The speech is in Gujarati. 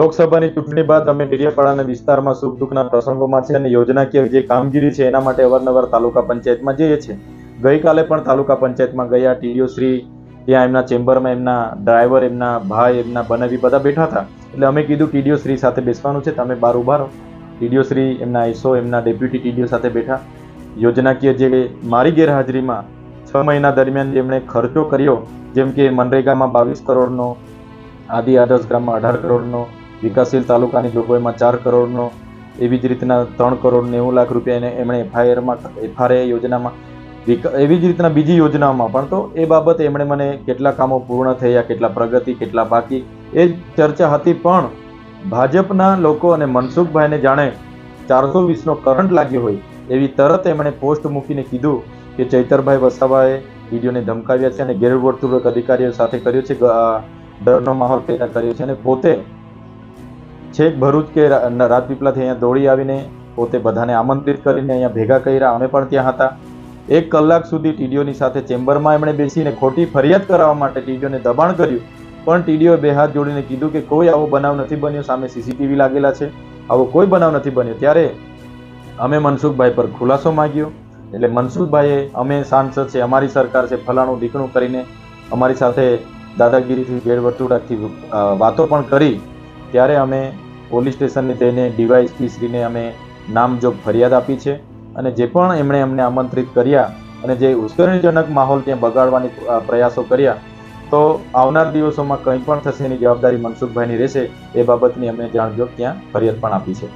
લોકસભાની ચૂંટણી બાદ અમે ડેડિયાપાડાના વિસ્તારમાં સુખ દુઃખના પ્રસંગોમાં છે અને યોજનાકીય જે કામગીરી છે એના માટે અવારનવાર તાલુકા પંચાયતમાં જઈએ છીએ. ગઈકાલે પણ તાલુકા પંચાયતમાં ગયા ટીડીઓ શ્રી, ત્યાં એમના ચેમ્બરમાં એમના ડ્રાઈવર, એમના ભાઈ, એમના બનાવી બધા બેઠા હતા. એટલે અમે કીધું ટીડીઓ શ્રી સાથે બેસવાનું છે, તમે બહાર ઊભા રહો. ટીડીઓ શ્રી, એમના આઈસો, એમના ડેપ્યુટી ટીડીઓ સાથે બેઠા. યોજનાકીય જે મારી ગેરહાજરીમાં છ મહિના દરમિયાન જેમણે ખર્ચો કર્યો, જેમ કે મનરેગામાં બાવીસ કરોડનો આદિ આદર્શ ગ્રામમાં અઢાર કરોડનો, વિકાસશીલ તાલુકાની જોગવાઈમાં ચાર કરોડનો, એવી જ રીતના ત્રણ કરોડ નેવું લાખ રૂપિયા એને એમણે એફઆઈઆરમાં એફઆરએ યોજનામાં એવી જ રીતના બીજી યોજનાઓમાં પણ તો એ બાબતે એમણે મને કેટલા કામો પૂર્ણ થયા, કેટલા પ્રગતિ, કેટલા બાકી, એ ચર્ચા હતી પણ ભાજપના લોકો અને મનસુખભાઈને જાણે ચારસો વીસનો કરંટ લાગ્યો હોય એવી તરત એમણે પોસ્ટ મૂકીને કીધું કે ચૈતરભાઈ વસાવાએ વિડીયોને ધમકાવ્યા છે અને ગેરવર્તુળક અધિકારીઓ સાથે કર્યો છે ડરનો માહોલ પેદા કર્યો છે અને પોતે છેક ભરૂચ કે રાજપીપળાથી અહીંયા દોડી આવીને પોતે બધાને આમંત્રિત કરીને અહીંયા ભેગા કર્યા. અમે પણ ત્યાં હતા. એક કલાક સુધી ટીડીઓની સાથે ચેમ્બરમાં એમણે બેસીને ખોટી ફરિયાદ કરાવવા માટે ટીડીઓને દબાણ કર્યું. પણ ટીડીઓએ બે હાથ જોડીને કીધું કે કોઈ આવો બનાવ નથી બન્યો. સામે સીસીટીવી લાગેલા છે. આવો કોઈ બનાવ નથી બન્યો. ત્યારે અમે મનસુખભાઈ પર ખુલાસો માંગ્યો. એટલે મનસુખભાઈએ, અમે સાંસદ છે, અમારી સરકાર છે, ફલાણું ઢીકણું કરીને અમારી સાથે દાદાગીરીથી ગેરવર્તુળાથી અ, વાતો પણ કરી ત્યારે અમે પોલીસ સ્ટેશનને જઈને ડીવાયસપી શ્રીને અમે નામજોગ ફરિયાદ આપી છે અને જે પણ એમણે અમને આમંત્રિત કર્યા અને જે ઉશ્કેરણીજનક માહોલ ત્યાં બગાડવાની પ્રયાસો કર્યા તો આવનાર દિવસોમાં કંઈ પણ થશે એની જવાબદારી મનસુખભાઈની રહેશે એ બાબતની અમે જાણજો ત્યાં ફરિયાદ પણ આપી છે.